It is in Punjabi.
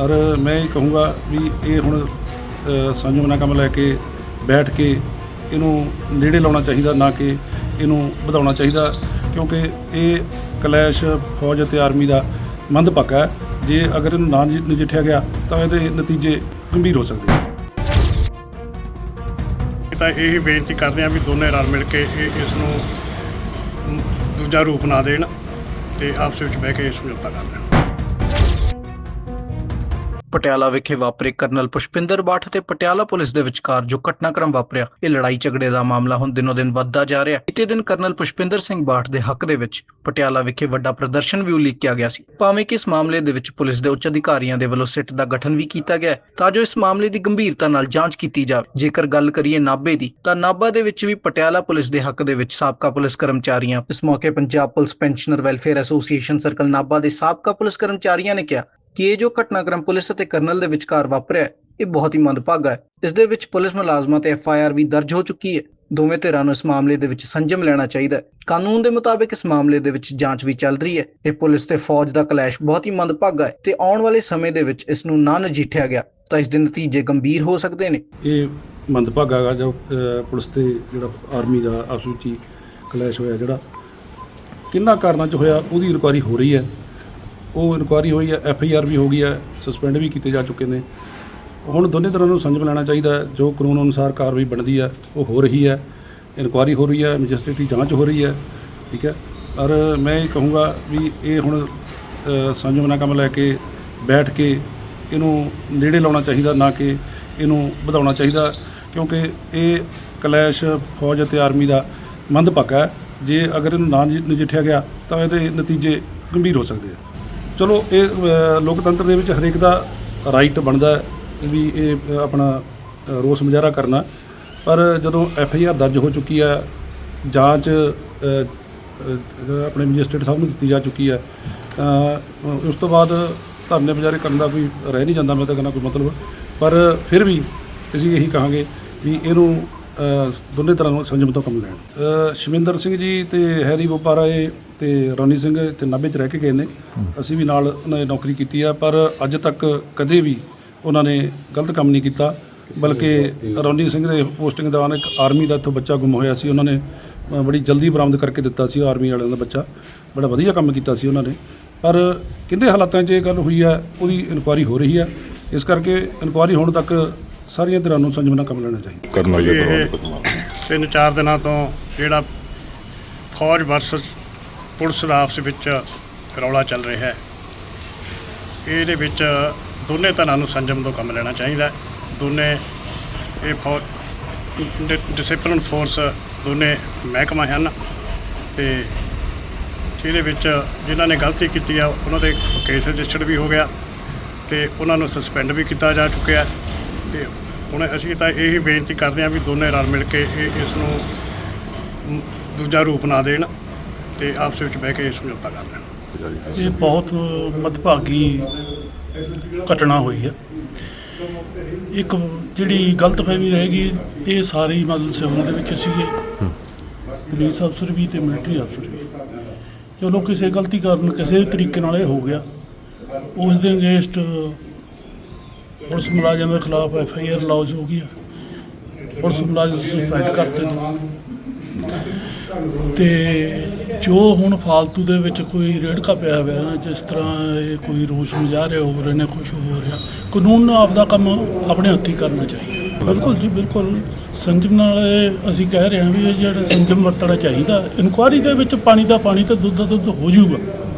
ਪਰ ਮੈਂ ਇਹ ਕਹੂੰਗਾ ਵੀ ਇਹ ਹੁਣ ਅ, ਸੰਜਮ ਕੰਮ ਲੈ ਕੇ ਬੈਠ ਕੇ ਇਹਨੂੰ ਨੇੜੇ ਲਾਉਣਾ ਚਾਹੀਦਾ ਨਾ ਕਿ ਇਹਨੂੰ ਵਧਾਉਣਾ ਚਾਹੀਦਾ ਕਿਉਂਕਿ ਇਹ ਕਲੈਸ਼ ਫੌਜ ਅਤੇ ਆਰਮੀ ਦਾ ਮੰਦਭਾਗਾ ਹੈ। ਜੇ ਅਗਰ ਇਹਨੂੰ ਨਾ ਨਜਿੱਠਿਆ ਗਿਆ ਤਾਂ ਇਹਦੇ ਨਤੀਜੇ ਗੰਭੀਰ ਹੋ ਸਕਦੇ ਹਨ ਤਾਂ ਇਹ ਬੇਨਤੀ ਕਰਦੇ ਹਾਂ ਵੀ ਦੋਨੇ ਰਲ ਮਿਲ ਕੇ ਇਹ ਇਸ ਨੂੰ ਦੂਜਾ ਰੂਪ ਨਾ ਦੇਣ ਤੇ ਆਪਸ ਵਿੱਚ ਬਹਿ ਕੇ ਸਮਝੌਤਾ ਕਰ ਲੈਣ। ਪਟਿਆਲਾ ਵਿਖੇ ਵਾਪਰੇ ਕਰਨਲ ਪੁਸ਼ਪਿੰਦਰ ਬਾਠ ਅਤੇ ਪਟਿਆਲਾ ਪੁਲਿਸ ਦੇ ਵਿਚਕਾਰ ਜੋ ਘਟਨਾਕ੍ਰਮ ਵਾਪਰਿਆ, ਇਹ ਲੜਾਈ ਝਗੜੇ ਦਾ ਮਾਮਲਾ ਹੁਣ ਦਿਨੋ ਦਿਨ ਵੱਧਦਾ ਜਾ ਰਿਹਾ ਹੈ। ਦਿਨ ਕਰਨਲ ਪੁਸ਼ਪਿੰਦਰ ਸਿੰਘ ਬਾਠ ਦੇ ਹੱਕ ਦੇ ਵਿੱਚ ਪਟਿਆਲਾ ਵਿਖੇ ਵੱਡਾ ਪ੍ਰਦਰਸ਼ਨ ਵੀ ਉਲੀਕਿਆ ਗਿਆ ਸੀ। ਭਾਵੇਂ ਕਿ ਇਸ ਮਾਮਲੇ ਦੇ ਵਿੱਚ ਪੁਲਿਸ ਦੇ ਉੱਚ ਅਧਿਕਾਰੀਆਂ ਦੇ ਵੱਲੋਂ ਸਿੱਟ ਦਾ ਗਠਨ ਵੀ ਕੀਤਾ ਗਿਆ ਤਾਂ ਜੋ ਇਸ ਮਾਮਲੇ ਦੀ ਗੰਭੀਰਤਾ ਨਾਲ ਜਾਂਚ ਕੀਤੀ ਜਾਵੇ। ਜੇਕਰ ਗੱਲ ਕਰੀਏ ਨਾਭੇ ਦੀ, ਤਾਂ ਨਾਭਾ ਦੇ ਵਿੱਚ ਵੀ ਪਟਿਆਲਾ ਪੁਲਿਸ ਦੇ ਹੱਕ ਦੇ ਵਿੱਚ ਸਾਬਕਾ ਪੁਲਿਸ ਕਰਮਚਾਰੀਆਂ, ਇਸ ਮੌਕੇ Punjab police pensioner welfare association circle Nabha ਦੇ ਸਾਬਕਾ ਪੁਲਿਸ ਕਰਮਚਾਰੀਆਂ ਨੇ ਕਿਹਾ ਕਿ ਇਹ ਜੋ ਘਟਨਾਕ੍ਰਮ ਪੁਲਿਸ ਅਤੇ ਕਰਨਲ ਦੇ ਵਿਚਕਾਰ ਵਾਪਰਿਆ ਇਹ ਬਹੁਤ ਹੀ ਮੰਦਭਾਗਾ ਹੈ। ਇਸ ਦੇ ਵਿੱਚ ਪੁਲਿਸ ਮੁਲਾਜ਼ਮਾਂ ਤੇ ਐਫ ਵੀ ਦਰਜ ਹੋ ਚੁੱਕੀ ਹੈ। ਦੋਵੇਂ ਧਿਰਾਂ ਨੂੰ ਇਸ ਮਾਮਲੇ ਦੇ ਵਿੱਚ ਸੰਜਮ ਲੈਣਾ ਚਾਹੀਦਾ ਹੈ। ਕਾਨੂੰਨ ਦੇ ਮੁਤਾਬਿਕ ਇਸ ਮਾਮਲੇ ਦੇ ਵਿੱਚ ਜਾਂਚ ਵੀ ਚੱਲ ਰਹੀ ਹੈ। ਇਹ ਪੁਲਿਸ ਤੇ ਫੌਜ ਦਾ ਕਲੈਸ਼ ਬਹੁਤ ਹੀ ਮੰਦਭਾਗਾ ਹੈ ਤੇ ਆਉਣ ਵਾਲੇ ਸਮੇਂ ਦੇ ਵਿੱਚ ਇਸ ਨੂੰ ਨਾ ਨਜਿੱਠਿਆ ਗਿਆ, ਤਾਂ ਇਸ ਦੇ ਨਤੀਜੇ ਗੰਭੀਰ ਹੋ ਸਕਦੇ ਨੇ। ਇਹ ਮੰਦਭਾਗਾ ਹੈਗਾ ਜੋ ਪੁਲਿਸ ਤੇ ਜਿਹੜਾ ਆਰਮੀ ਦਾ ਆਪਸ ਵਿੱਚ ਕਲੈਸ਼ ਹੋਇਆ, ਜਿਹੜਾ ਕਿੰਨਾ ਕਾਰਨਾਂ 'ਚ ਹੋਇਆ, ਉਹਦੀ ਇਨਕੁਆਇਰੀ ਹੋ ਰਹੀ ਹੈ। ਉਹ ਇਨਕੁਆਇਰੀ ਹੋਈ ਹੈ ਐਫ ਆਈ ਆਰ ਵੀ ਹੋ ਗਈ ਹੈ ਸਸਪੈਂਡ ਵੀ ਕੀਤੇ ਜਾ ਚੁੱਕੇ ਨੇ। ਹੁਣ ਦੋਨੇ ਤਰ੍ਹਾਂ ਨੂੰ ਸੰਜਮ ਲੈਣਾ ਚਾਹੀਦਾ ਹੈ, ਜੋ ਕਾਨੂੰਨ ਅਨੁਸਾਰ ਕਾਰਵਾਈ ਬਣਦੀ ਹੈ, ਉਹ ਹੋ ਰਹੀ ਹੈ। ਇਨਕੁਆਇਰੀ ਹੋ ਰਹੀ ਹੈ, ਮੈਜਿਸਟ੍ਰੇਟੀ ਜਾਂਚ ਹੋ ਰਹੀ ਹੈ, ਠੀਕ ਹੈ। ਔਰ ਮੈਂ ਇਹ ਕਹੂੰਗਾ ਵੀ ਇਹ ਹੁਣ ਸੰਜਮ ਨਾਲ ਕੰਮ ਲੈ ਕੇ ਬੈਠ ਕੇ ਇਹਨੂੰ ਨੇੜੇ ਲਾਉਣਾ ਚਾਹੀਦਾ, ਨਾ ਕਿ ਇਹਨੂੰ ਵਧਾਉਣਾ ਚਾਹੀਦਾ, ਕਿਉਂਕਿ ਇਹ ਕਲੈਸ਼ ਫੌਜ ਅਤੇ ਆਰਮੀ ਦਾ ਮੰਦਭਾਗਾ ਹੈ। ਜੇ ਅਗਰ ਇਹਨੂੰ ਨਾ, ਨਜਿੱਠਿਆ ਗਿਆ, ਤਾਂ ਇਹਦੇ ਨਤੀਜੇ ਗੰਭੀਰ ਹੋ ਸਕਦੇ ਆ। ਚਲੋ ਇਹ ਅ, ਲੋਕਤੰਤਰ ਦੇ ਵਿੱਚ ਹਰੇਕ ਦਾ ਰਾਈਟ ਬਣਦਾ ਹੈ ਵੀ ਇਹ ਅ, ਆਪਣਾ ਅ, ਰੋਸ ਮੁਜ਼ਾਹਰਾ ਕਰਨਾ। ਪਰ ਜਦੋਂ ਐਫ ਆਈ ਆਰ ਦਰਜ ਹੋ ਚੁੱਕੀ ਹੈ ਜਾਂਚ ਅ, ਅ, ਆਪਣੇ ਮੈਜਿਸਟਰੇਟ ਸਾਹਿਬ ਨੂੰ ਦਿੱਤੀ ਜਾ ਚੁੱਕੀ ਹੈ ਤਾਂ ਉਸ ਤੋਂ ਬਾਅਦ ਧਰਨੇ ਵਿਚਾਰੇ ਕਰਨ ਦਾ ਕੋਈ ਰਹਿ ਨਹੀਂ ਜਾਂਦਾ ਮੈਂ ਤਾਂ ਕਹਿੰਦਾ ਕੋਈ ਮਤਲਬ। ਪਰ ਫਿਰ ਵੀ ਅਸੀਂ ਇਹੀ ਕਹਾਂਗੇ ਵੀ ਇਹਨੂੰ ਦੋਨੇ ਤਰ੍ਹਾਂ ਨੂੰ ਸੰਜਮ ਤੋਂ ਕੰਮ ਲੈਣ। ਸ਼ਮਿੰਦਰ ਸਿੰਘ ਜੀ ਤੇ ਹੈਰੀ ਬੋਪਾਰਾ ਇਹ ਤੇ ਰੌਣੀ ਸਿੰਘ ਤੇ ਨਾਭੇ 'ਚ ਰਹਿ ਕੇ ਗਏ ਨੇ। ਅਸੀਂ ਵੀ ਨਾਲ ਉਹਨਾਂ ਨੇ ਨੌਕਰੀ ਕੀਤੀ ਆ ਪਰ ਅੱਜ ਤੱਕ ਕਦੇ ਵੀ ਉਹਨਾਂ ਨੇ ਗਲਤ ਕੰਮ ਨਹੀਂ ਕੀਤਾ। ਬਲਕਿ ਰੌਣੀ ਸਿੰਘ ਦੇ ਪੋਸਟਿੰਗ ਦੌਰਾਨ ਇੱਕ ਆਰਮੀ ਦਾ ਇੱਥੋਂ ਬੱਚਾ ਗੁੰਮ ਹੋਇਆ ਸੀ। ਉਹਨਾਂ ਨੇ ਬੜੀ ਜਲਦੀ ਬਰਾਮਦ ਕਰਕੇ ਦਿੱਤਾ ਸੀ ਆਰਮੀ ਵਾਲਿਆਂ ਦਾ ਬੱਚਾ। ਬੜਾ ਵਧੀਆ ਕੰਮ ਕੀਤਾ ਸੀ ਉਹਨਾਂ ਨੇ। ਪਰ ਕਿੰਨੇ ਹਾਲਾਤਾਂ 'ਚ ਇਹ ਗੱਲ ਹੋਈ ਹੈ ਉਹਦੀ ਇਨਕੁਆਇਰੀ ਹੋ ਰਹੀ ਹੈ ਇਸ ਕਰਕੇ ਇਨਕੁਆਇਰੀ ਹੋਣ ਤੱਕ ਸਾਰੀਆਂ ਧਿਰਾਂ ਨੂੰ ਸੰਜਮ ਨਾਲ ਕੰਮ ਲੈਣਾ ਚਾਹੀਦਾ। ਕਰਨਾ ਇਹ ਤਿੰਨ ਚਾਰ ਦਿਨਾਂ ਤੋਂ ਜਿਹੜਾ ਫੌਜ ਵਰਸਸ ਪੁਲਿਸ ਦਾ ਆਪਸ ਵਿੱਚ ਰੌਲਾ ਚੱਲ ਰਿਹਾ ਹੈ। ਇਹਦੇ ਵਿੱਚ ਦੋਨੇ ਤਰ੍ਹਾਂ ਨੂੰ ਸੰਜਮ ਤੋਂ ਕੰਮ ਲੈਣਾ ਚਾਹੀਦਾ ਹੈ। ਦੋਨੇ ਇਹ ਫੌਜ ਡਿਸਪਲਿਨ ਫੋਰਸ ਦੋਨੇ ਮਹਿਕਮਾ ਹਨ ਤੇ ਜਿਹਦੇ ਵਿੱਚ ਜਿਨ੍ਹਾਂ ਨੇ ਗਲਤੀ ਕੀਤੀ ਆ ਉਹਨਾਂ ਦੇ ਕੇਸ ਰਜਿਸਟਰਡ ਵੀ ਹੋ ਗਿਆ ਤੇ ਉਹਨਾਂ ਨੂੰ ਸਸਪੈਂਡ ਵੀ ਕੀਤਾ ਜਾ ਚੁੱਕਿਆ। ਤੇ ਹੁਣ ਅਸੀਂ ਤਾਂ ਇਹ ਹੀ ਬੇਨਤੀ ਕਰਦੇ ਹਾਂ ਵੀ ਦੋਨੇ ਰਲ ਮਿਲ ਕੇ ਇਹ ਇਸ ਨੂੰ ਦੂਜਾ ਰੂਪ ਨਾ ਦੇਣ ਤੇ ਆਪਸ ਵਿੱਚ ਬਹਿ ਕੇ ਸਮਝੌਤਾ ਕਰ ਲੈਣ। ਇਹ ਬਹੁਤ ਮਦਭਾਗੀ ਘਟਨਾ ਹੋਈ ਹੈ। ਇੱਕ ਜਿਹੜੀ ਗਲਤਫਹਿਮੀ ਰਹੇਗੀ, ਇਹ ਸਾਰੀ ਮਤਲਬ ਸਿਵਲ ਦੇ ਵਿੱਚ ਸੀਗੇ। ਪੁਲਿਸ ਅਫਸਰ ਵੀ ਤੇ ਮਿਲਟਰੀ ਅਫਸਰ ਵੀ। ਚਲੋ, ਕਿਸੇ ਗਲਤੀ ਕਾਰਨ ਕਿਸੇ ਤਰੀਕੇ ਨਾਲ ਇਹ ਹੋ ਗਿਆ। ਉਸ ਦੇ ਅਗੇਂਸਟ ਪੁਲਿਸ ਮੁਲਾਜ਼ਮ ਦੇ ਖਿਲਾਫ ਐਫ ਆਈ ਆਰ ਲੌਜ ਹੋ ਗਈ ਹੈ। ਪੁਲਿਸ ਮੁਲਾਜ਼ਮ ਸਸਪੈਂਡ ਕਰਤੇ ਨੇ। ਤੇ ਜੋ ਹੁਣ ਫਾਲਤੂ ਦੇ ਵਿੱਚ ਕੋਈ ਰੇੜਕਾ ਪਿਆ ਹੋਇਆ ਨਾ, ਜਿਸ ਤਰ੍ਹਾਂ ਇਹ ਕੋਈ ਰੋਸ ਮੁਜ਼ਾਹਰੇ ਹੋ ਰਹੇ ਨੇ ਕੁਝ ਹੋ ਰਿਹਾ ਕਾਨੂੰਨ ਨੂੰ ਆਪਦਾ ਕੰਮ ਆਪਣੇ ਹੱਥੀਂ ਕਰਨਾ ਚਾਹੀਦਾ। ਬਿਲਕੁਲ ਜੀ, ਬਿਲਕੁਲ। ਸੰਜਮ ਨਾਲ ਅਸੀਂ ਕਹਿ ਰਹੇ ਹਾਂ ਵੀ ਇਹ ਜਿਹੜਾ ਸੰਜਮ ਵਰਤਣਾ ਚਾਹੀਦਾ, ਇਨਕੁਆਰੀ ਦੇ ਵਿੱਚ ਪਾਣੀ ਦਾ ਪਾਣੀ ਤੇ ਦੁੱਧ ਦਾ ਦੁੱਧ ਹੋ ਜਾਊਗਾ।